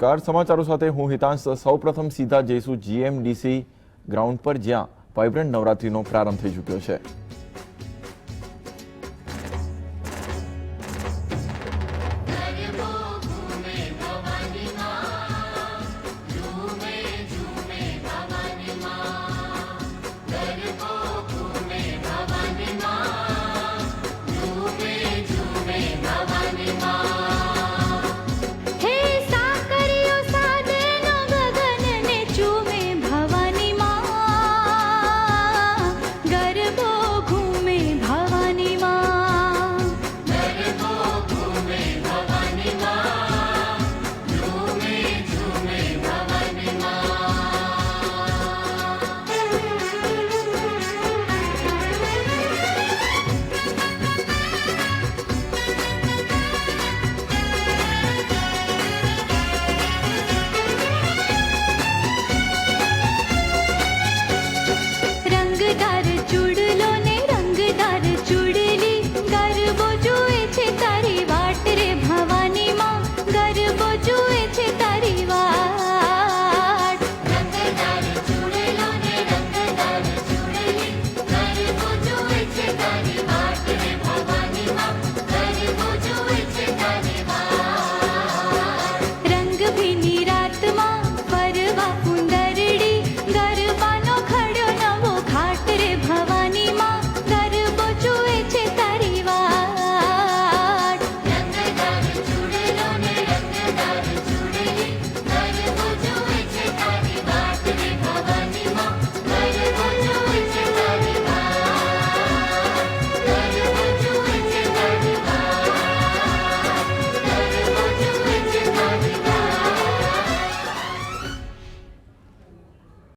Car સમાચારો સાથે હું હિતાંશ. સૌપ્રથમ સીધા જઈશું જીએમડીસી ગ્રાઉન્ડ પર, જ્યાં વાઇબ્રન્ટ નવરાત્રીનો પ્રારંભ થઈ ચૂક્યો છે. Thank you.